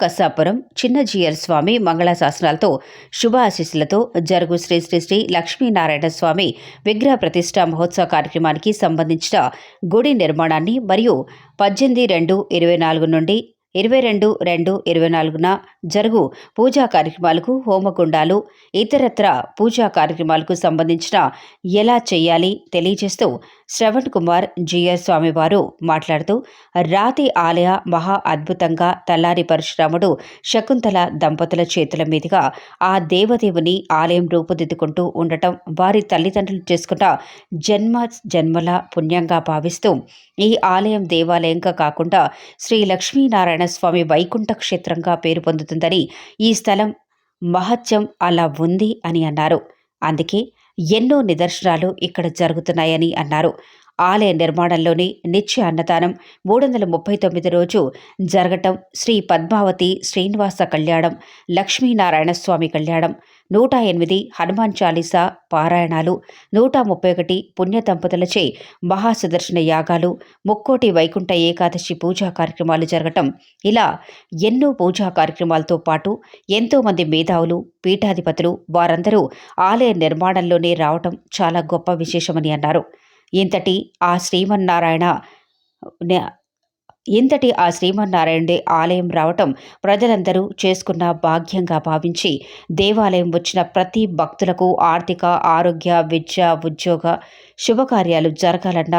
కసాపురం చిన్న జియర్ స్వామి మంగళాశాసనాలతో శుభ ఆశీస్సులతో జరుగు శ్రీ శ్రీ శ్రీ లక్ష్మీనారాయణ స్వామి విగ్రహ ప్రతిష్ట మహోత్సవ కార్యక్రమానికి సంబంధించిన గుడి నిర్మాణాన్ని మరియు పద్దెనిమిది రెండు ఇరవై నాలుగు నుండి ఇరవై రెండు రెండు ఇరవై నాలుగున జరుగు పూజా కార్యక్రమాలకు హోమగుండాలు ఇతరత్ర పూజా కార్యక్రమాలకు సంబంధించిన ఎలా చేయాలి తెలియజేస్తూ శ్రవణ్ కుమార్ జిఎస్ స్వామివారు మాట్లాడుతూ రాతి ఆలయ మహా అద్భుతంగా తల్లారి పరశురాముడు శకుంతల దంపతుల చేతుల మీదుగా ఆ దేవదేవుని ఆలయం రూపుదిద్దుకుంటూ ఉండటం వారి తల్లిదండ్రులు చేసుకున్న జన్మ జన్మల పుణ్యంగా భావిస్తూ ఈ ఆలయం దేవాలయంగా కాకుండా శ్రీ లక్ష్మీనారాయణ స్వామి వైకుంఠ క్షేత్రంగా పేరు పొందుతుందని ఈ స్థలం మహత్యం అలా ఉంది అని అన్నారు. అందుకే ఎన్నో నిదర్శనాలు ఇక్కడ జరుగుతున్నాయని అన్నారు. ఆలయ నిర్మాణంలోని నిత్య అన్నదానం మూడు వందల ముప్పై తొమ్మిది రోజు జరగటం శ్రీ పద్మావతి శ్రీనివాస కళ్యాణం లక్ష్మీనారాయణ స్వామి కళ్యాణం నూట ఎనిమిది హనుమాన్ చాలీసా పారాయణాలు నూట ముప్పై ఒకటి పుణ్య దంపతులచే మహాసుదర్శన యాగాలు ముక్కోటి వైకుంఠ ఏకాదశి పూజా కార్యక్రమాలు జరగటం. ఇలా ఎన్నో పూజా కార్యక్రమాలతో పాటు ఎంతోమంది మేధావులు పీఠాధిపతులు వారందరూ ఆలయ నిర్మాణంలోనే రావటం చాలా గొప్ప విశేషమని అన్నారు. ఇంతటి ఆ శ్రీమన్నారాయణ ఇంతటి ఆ శ్రీమన్నారాయణుడి ఆలయం రావటం ప్రజలందరూ చేసుకున్న భాగ్యంగా భావించి దేవాలయం వచ్చిన ప్రతి భక్తులకు ఆర్థిక ఆరోగ్య విద్య ఉద్యోగ శుభకార్యాలు జరగాలన్న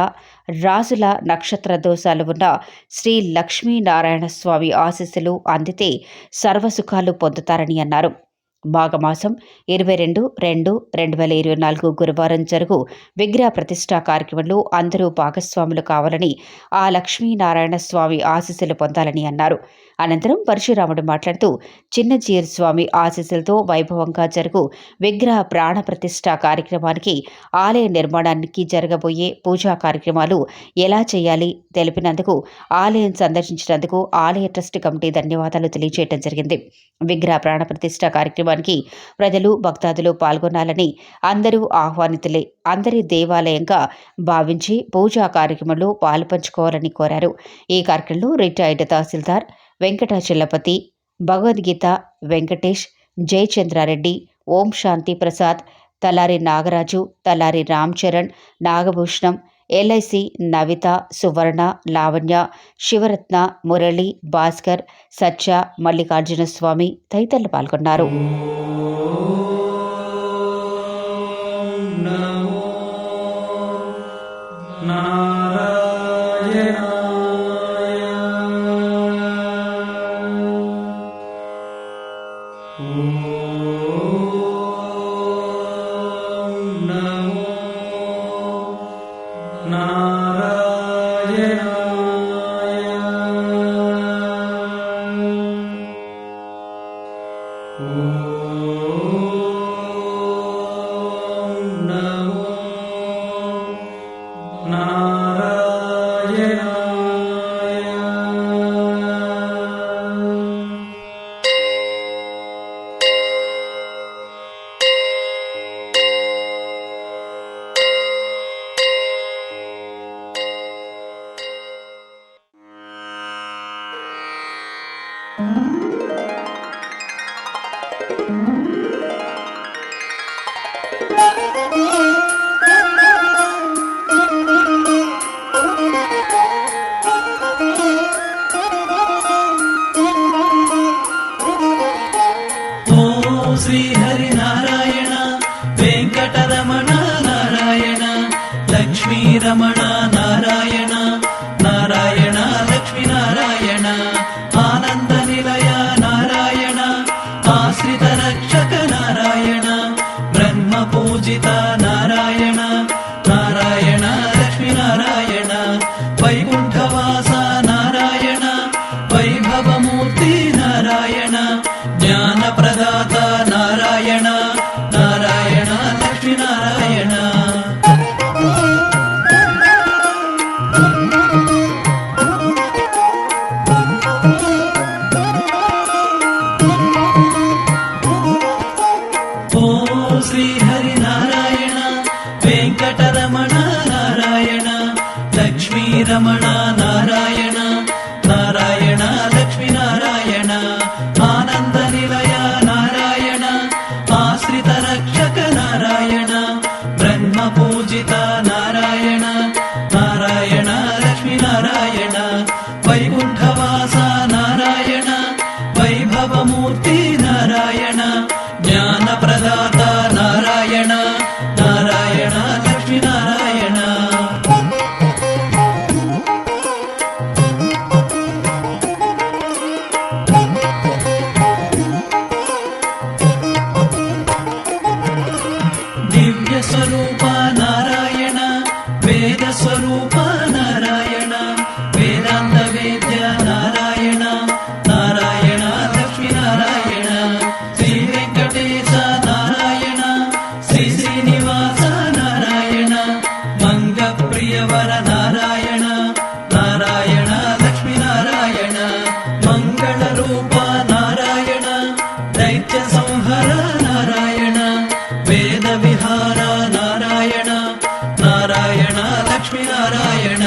రాజుల నక్షత్ర దోషాలు ఉన్న శ్రీ లక్ష్మీనారాయణ స్వామి ఆశీస్సులు అందితే సర్వసుఖాలు పొందుతారని అన్నారు. మాఘమాసం ఇరవై రెండు రెండు రెండు వేల ఇరవై నాలుగు గురువారం జరుగు విగ్రహ ప్రతిష్టా కార్యక్రమంలో అందరూ భాగస్వాములు కావాలని ఆ లక్ష్మీనారాయణ స్వామి ఆశీస్సులు పొందాలని అన్నారు. అనంతరం పరశురాముడు మాట్లాడుతూ చిన్నజీయర్ స్వామి ఆశీస్సులతో వైభవంగా జరుగు విగ్రహ ప్రాణ ప్రతిష్ఠ కార్యక్రమానికి ఆలయ నిర్మాణానికి జరగబోయే పూజా కార్యక్రమాలు ఎలా చేయాలి? తెలిపినందుకు ఆలయం సందర్శించినందుకు ఆలయ ట్రస్ట్ కమిటీ ధన్యవాదాలు తెలియజేయడం జరిగింది. విగ్రహ ప్రాణ ప్రతిష్ఠ కార్యక్రమానికి ప్రజలు భక్తాదులు పాల్గొనాలని అందరూ ఆహ్వానితులే అందరి దేవాలయంగా భావించి పూజా కార్యక్రమంలో పాలుపంచుకోవాలని కోరారు. ఈ కార్యక్రమంలో రిటైర్డ్ తహసీల్దార్ వెంకటాచలపతి భగవద్గీత వెంకటేష్ జయచంద్రారెడ్డి ఓం శాంతి ప్రసాద్ తలారి నాగరాజు తలారి రామ్ చరణ్ నాగభూషణం ఎల్ఐసి నవిత సువర్ణ లావణ్య శివరత్న మురళి భాస్కర్ సత్య మల్లికార్జున స్వామి తదితరులు పాల్గొన్నారు. ఓం మూర్తి నారాయణ జ్ఞాన ప్రదాత నారాయణ నారాయణ లక్ష్మీ నారాయణ. శ్రీ వెంకటరమణ నారాయణ లక్ష్మీ రమణ ಜ್ಞಾನ ಪ್ರ ಲಕ್ಷ್ಮೀನಾರಾಯಣ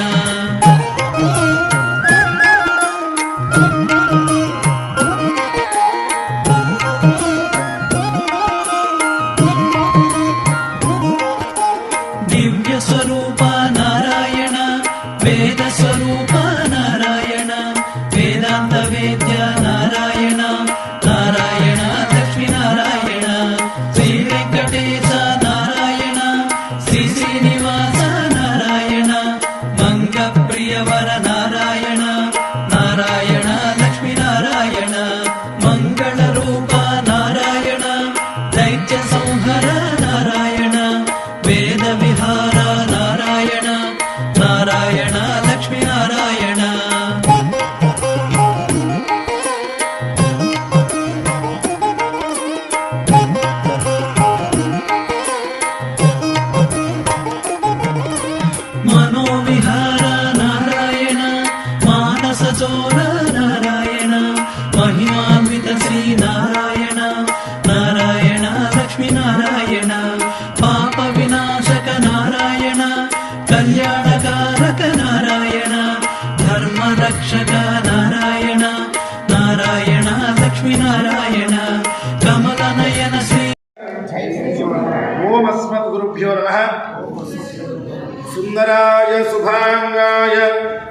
సుందరాయ శుభాంగాయ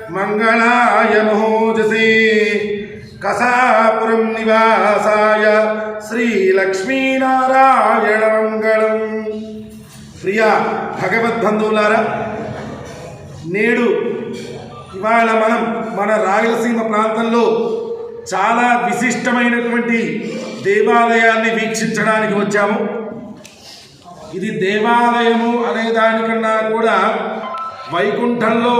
మంగళాయ మహోజసే కసాపురం నివాసాయ శ్రీ లక్ష్మీనారాయణ మంగళం ప్రియ భగవద్బంధువులారా నేడు ఇవాళ మనం మన రాయలసీమ ప్రాంతంలో చాలా విశిష్టమైనటువంటి దేవాలయాన్ని వీక్షించడానికి వచ్చాము. ఇది దేవాలయము అనే దానికన్నా కూడా వైకుంఠంలో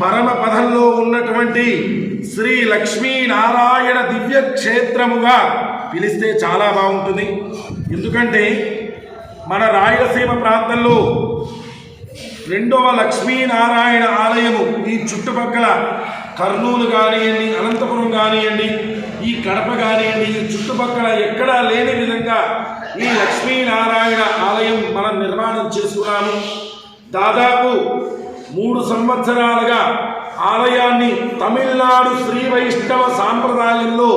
పరమ పదంలో ఉన్నటువంటి శ్రీ లక్ష్మీనారాయణ దివ్య క్షేత్రముగా పిలిస్తే చాలా బాగుంటుంది. ఎందుకంటే మన రాయలసీమ ప్రాంతంలో రెండవ లక్ష్మీనారాయణ ఆలయము ఈ చుట్టుపక్కల కర్నూలు కానివ్వండి అనంతపురం కానివ్వండి ఈ కడప కానివ్వండి ఈ చుట్టుపక్కల ఎక్కడా లేని విధంగా ఈ లక్ష్మీనారాయణ ఆలయం మనం నిర్మాణం చేసుకున్నాము. దాదాపు మూడు సంవత్సరాలుగా ఆలయాన్ని తమిళనాడు శ్రీ వైష్ణవ సాంప్రదాయంలో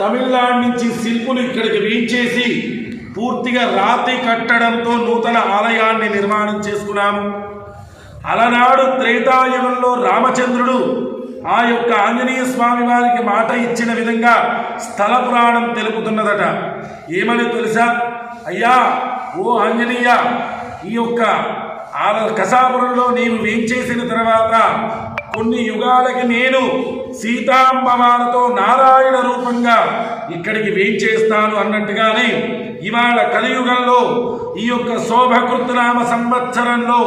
తమిళనాడు నుంచి శిల్పులు ఇక్కడికి వేయించేసి పూర్తిగా రాతి కట్టడంతో నూతన ఆలయాన్ని నిర్మాణం చేసుకున్నాము. అలనాడు త్రేతాయుగంలో రామచంద్రుడు ఆ యొక్క ఆంజనేయ స్వామి వారికి మాట ఇచ్చిన విధంగా స్థల పురాణం తెలుపుతున్నదట. ఏమని తెలుసా? అయ్యా ఓ ఆంజనేయ ఈ యొక్క ఆల కసాపురంలో నీవు వేంచేసిన తర్వాత కొన్ని యుగాలకి నేను సీతాంబవాలతో నారాయణ రూపంగా ఇక్కడికి వేంచేస్తాను అన్నట్టుగానే ఇవాళ కలియుగంలో ఈ యొక్క శోభకృతనామ సంవత్సరంలో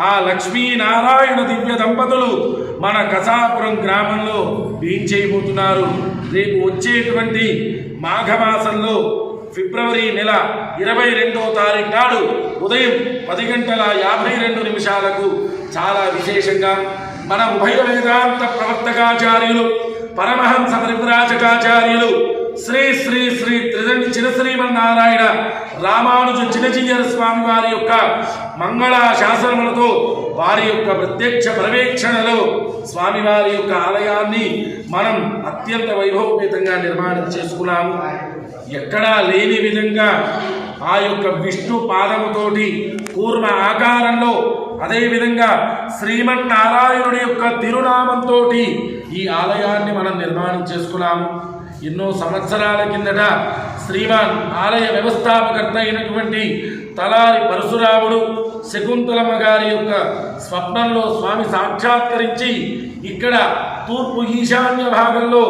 ఆ లక్ష్మీనారాయణ దివ్య దంపతులు మన కసాపురం గ్రామంలో వేంచేయబోతున్నారు రేపు వచ్చేటువంటి మాఘమాసంలో ఫిబ్రవరి నెల ఇరవై రెండవ తారీఖు నాడు ఉదయం పది గంటల యాభై రెండు నిమిషాలకు చాలా విశేషంగా మన ఉభయ వేదాంత ప్రవర్తకాచార్యులు పరమహంస పరివ్రాజకాచార్యులు శ్రీ శ్రీ శ్రీ త్రిదండి చిరశ్రీమన్నారాయణ రామానుజు చిన్నజీయర స్వామి వారి యొక్క మంగళ శాసనములతో వారి యొక్క ప్రత్యక్ష పర్యవేక్షణలో స్వామివారి యొక్క ఆలయాన్ని మనం అత్యంత వైభవపేతంగా నిర్మాణం చేసుకున్నాము. ఎక్కడా లేని విధంగా ఆ యొక్క విష్ణు పాదముతోటి కూర్మ ఆకారంలో అదేవిధంగా శ్రీమన్నారాయణుడి యొక్క తిరునామంతో ఈ ఆలయాన్ని మనం నిర్మాణం చేసుకున్నాము. ఎన్నో సంవత్సరాల కిందట శ్రీమాన్ ఆలయ వ్యవస్థాపకర్త అయినటువంటి తలారి పరశురాముడు శకుంతలమ్మ గారి యొక్క స్వప్నంలో స్వామి సాక్షాత్కరించి ఇక్కడ తూర్పు ఈశాన్య భాగంలో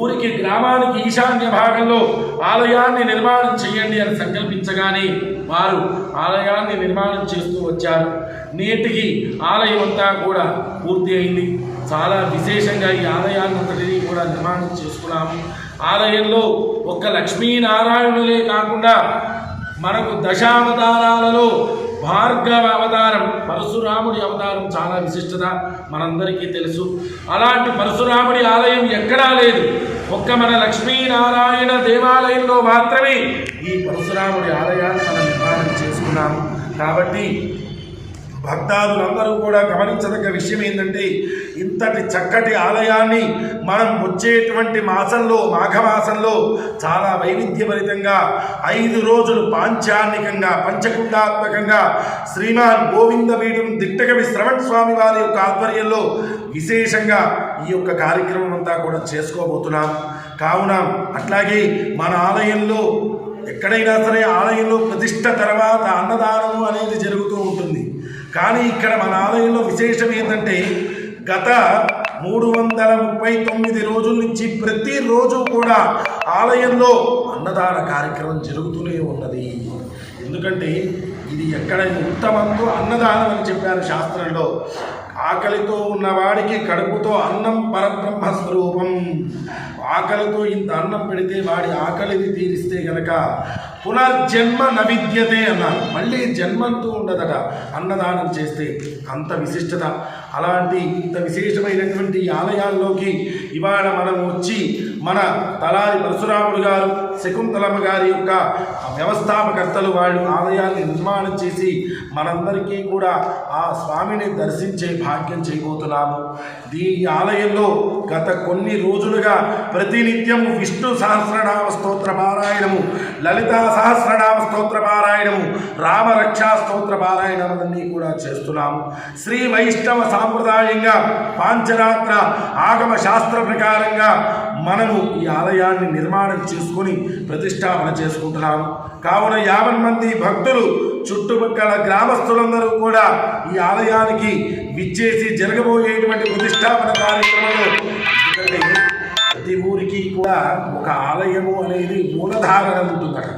ఊరికి గ్రామానికి ఈశాన్య భాగంలో ఆలయాన్ని నిర్మాణం చేయండి అని సంకల్పించగానే వారు ఆలయాన్ని నిర్మాణం చేస్తూ వచ్చారు. నేటికి ఆలయం అంతా కూడా పూర్తి అయింది. చాలా విశేషంగా ఈ ఆలయాన్ని అంతటినీ కూడా నిర్మాణం చేసుకున్నాము. ఆలయంలో ఒక్క లక్ష్మీనారాయణులే కాకుండా మనకు దశావతారాలలో భార్గవ అవతారం పరశురాముడి అవతారం చాలా విశిష్టత మనందరికీ తెలుసు. అలాంటి పరశురాముడి ఆలయం ఎక్కడా లేదు. ఒక్క మన లక్ష్మీనారాయణ దేవాలయంలో మాత్రమే ఈ పరశురాముడి ఆలయాన్ని మనం నిర్మాణం చేసుకున్నాము. కాబట్టి భక్తాదులందరూ కూడా గమనించదగ్గ విషయం ఏంటంటే ఇంతటి చక్కటి ఆలయాన్ని మనం వచ్చేటువంటి మాసంలో మాఘమాసంలో చాలా వైవిధ్యభరితంగా ఐదు రోజులు పాంచాన్నికంగా పంచకుండాత్మకంగా శ్రీమాన్ గోవింద పీఠం దిట్టకవి శ్రవణ్ స్వామి వారి యొక్క ఆధ్వర్యంలో విశేషంగా ఈ యొక్క కార్యక్రమం అంతా కూడా చేసుకోబోతున్నాం. కావున అట్లాగే మన ఆలయంలో ఎక్కడైనా సరే ఆలయంలో ప్రతిష్ట తర్వాత అన్నదానము అనేది జరుగుతూ ఉంటుంది కానీ ఇక్కడ మన ఆలయంలో విశేషం ఏంటంటే గత మూడు వందల ముప్పై తొమ్మిది రోజుల నుంచి ప్రతిరోజు కూడా ఆలయంలో అన్నదాన కార్యక్రమం జరుగుతూనే ఉన్నది. ఎందుకంటే ఇది ఎక్కడ ఉత్తమంతో అన్నదానం అని చెప్పారు శాస్త్రంలో. ఆకలితో ఉన్నవాడికి కడుపుతో అన్నం పరబ్రహ్మ స్వరూపం. ఆకలితో ఇంత అన్నం పెడితే వాడి ఆకలిని తీరిస్తే గనక పునర్జన్మ నవిద్యతే అన్నారు మళ్ళీ జన్మంతూ ఉండదట. అన్నదానం చేస్తే అంత విశిష్టత. అలాంటి ఇంత విశేషమైనటువంటి ఆలయాల్లోకి ఇవాళ మనం వచ్చి మన తలారి పరశురాముడు గారు శకుంతలమ్మ గారి యొక్క వ్యవస్థాపకర్తలు వాళ్ళు ఆలయాన్ని నిర్మాణం చేసి మనందరికీ కూడా ఆ స్వామిని దర్శించే భాగ్యం చేయబోతున్నాము. ఈ ఆలయంలో గత కొన్ని రోజులుగా ప్రతినిత్యం విష్ణు సహస్రనామ స్తోత్ర పారాయణము లలితా సహస్రనామ స్తోత్ర పారాయణము రామరక్షా స్తోత్ర పారాయణములన్నీ కూడా చేస్తున్నాము. శ్రీ వైష్ణవ సాంప్రదాయంగా పాంచరాత్ర ఆగమ శాస్త్ర ప్రకారంగా మనం వారు ఈ ఆలయాన్ని నిర్మాణం చేసుకొని ప్రతిష్టాపన చేసుకుంటున్నారు కావున యాభై మంది భక్తులు చుట్టుపక్కల గ్రామస్తులందరూ కూడా ఈ ఆలయానికి విచ్చేసి జరగబోయేటువంటి ప్రతిష్టాపన కార్యక్రమంలో. ప్రతి ఊరికి కూడా ఒక ఆలయము అనేది మూలధారణ ఉంటుందట.